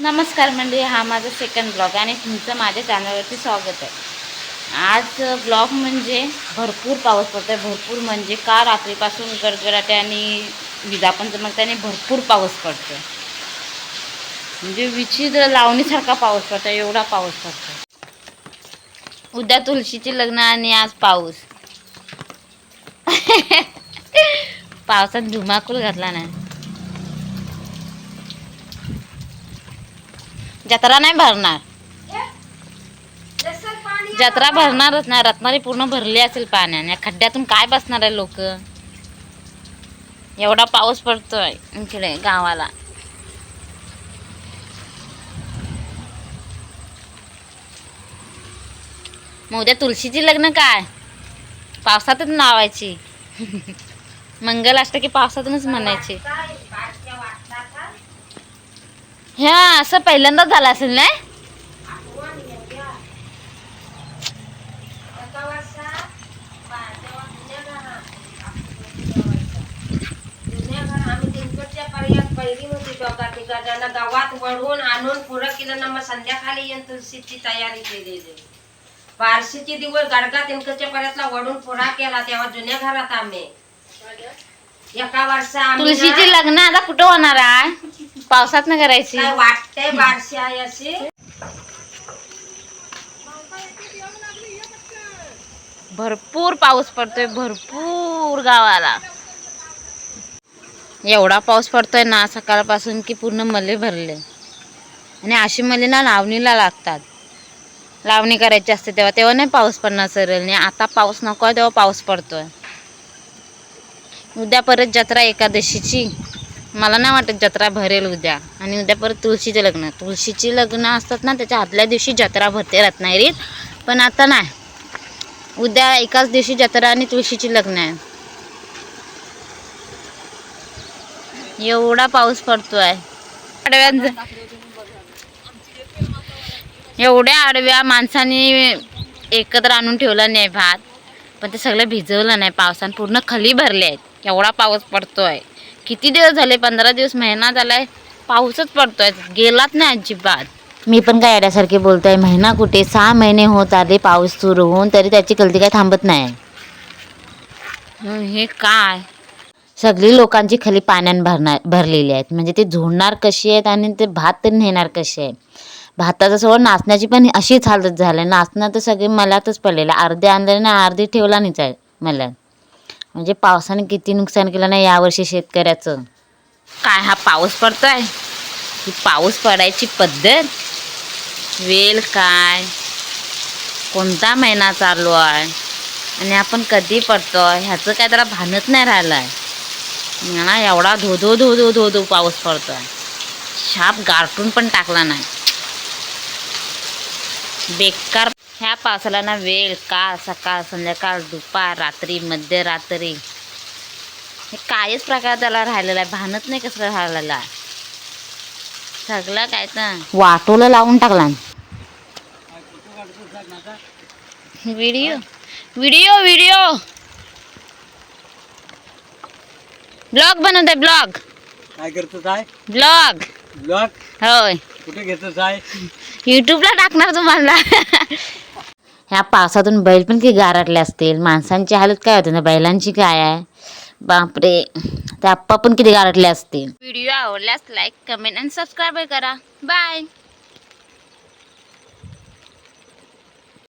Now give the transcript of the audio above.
नमस्कार मंडळी हा माझा सेकंड ब्लॉग आणि तुमचं माझ्या चॅनलवरती स्वागत आहे. आज ब्लॉग म्हणजे भरपूर पाऊस पडतो आहे भरपूर म्हणजे का रात्रीपासून गडगडाटे आणि विजा पण चमकते आणि भरपूर पाऊस पडतो आहे म्हणजे विचित्र लावणीसारखा पाऊस पडतो एवढा पाऊस पडतो उद्या तुळशीचे लग्न आणि आज पाऊस. पावसात धुमाकूल घातला नाही. जत्रा नाही भरणार. जत्रा भरणारच नाही रत्नागिरी पूर्ण भरली असेल पाण्याने या खड्ड्यातून काय बसणार आहे लोक? एवढा पाऊस पडतोय इकडे गावाला. मग उद्या तुळशीची लग्न काय? पावसातच लावायची. मंगल की पावसातूनच म्हणायची. ह्या असं पहिल्यांदाच झालं असेल ना? गावात वळवून आणून पुरं केलं ना मग संध्याकाळी येऊन तुळशीची तयारी केलेली बारशीचे दिवस गडगा तिनकच्या पर्यंतला वडून पुरा केला तेव्हा जुन्या घरात आम्ही. एका वर्षा आम्ही ना- तुळशीची लग्न आता कुठं होणार आहे? पावसात न करायची. काय वाटतंय बारशी आहे अशी? भरपूर पाऊस पडतोय भरपूर गावाला. एवढा पाऊस पडतोय ना सकाळपासून की पूर्ण मले भरले. आणि अशी मले ना लावणीला लागतात. लावणी करायची असते तेव्हा तेव्हा नाही पाऊस पडणार सरळ. नाही आता पाऊस नको आहे तेव्हा पाऊस पडतोय. उद्या परत जत्रा एकादशीची. मला नाही वाटत जत्रा भरेल उद्या. आणि उद्या परत तुळशीचे लग्न. तुळशीची लग्न असतात ना त्याच्या आदल्या दिवशी जत्रा भरते रत्नागिरीत. पण आता नाही. उद्या एकाच दिवशी जत्रा आणि तुळशीची लग्न आहे. एवढा पाऊस पडतो आहे एवढ्या आडव्या माणसाने एकत्र आणून ठेवला नाही भात. पण ते सगळं भिजवलं नाही. पावसानं पूर्ण खाली भरले आहेत. एवढा पाऊस पडतोय. किती दिवस झाले? पंधरा दिवस महिना झालाय. पाऊसच पडतोय. गेलाच नाही अजिबात. मी पण काय येण्यासारखे बोलतोय महिना कुठे? सहा महिने होत आले पाऊस सुरू होऊन तरी त्याची कल्ती काय थांबत नाही. हं, हे काय? सगळी लोकांची खाली पाण्याने भरणार भरलेली आहेत. म्हणजे ते झोडणार कशी आहेत आणि ते भात तरी नेणार कसे आहे भाताचं सगळं नाचण्याची पण अशीच हालत झाली. नाचणं तर सगळे मलातच पडलेलं अर्धे आणले ना अर्धे ठेवला नाहीच आहे मला. म्हणजे पावसाने किती नुकसान केलं नाही यावर्षी शेतकऱ्याचं. काय हा पाऊस पडतोय? ही पाऊस पडायची पद्धत? वेल काय? कोणता महिना चालू आहे? आणि आपण कधी पडतोय? ह्याचं काय त्याला भानत नाही राहिलं आहे ना एवढा धो धो धो धो धो धो पाऊस पडतोय. शाप गारटून पण टाकला नाही. बेकार ह्या पावसाला ना वेळ काळ सकाळ संध्याकाळ दुपार रात्री मध्यरात्री. हे काहीच प्रकार त्याला राहिलेला आहे. भानत नाही कसं राहिलेला आहे. सगळं काय तर. वाटोला लावून टाकला. Video video video. ब्लॉग बनवत आहे ब्लॉग. काय करतोस आहे? ब्लॉग. ब्लॉग? होय. कुठे घेतोस आहे? युट्यूबला टाकणार तुम्हाला. ह्या पावसातून बैल पण किती गारटले असतील. माणसांची हालत काय होते ना बैलांची काय आहे? बापरे ते आप्पा पण किती गारटले असतील. व्हिडिओ आवडल्यास लाईक कमेंट आणि सबस्क्राईब करा. बाय.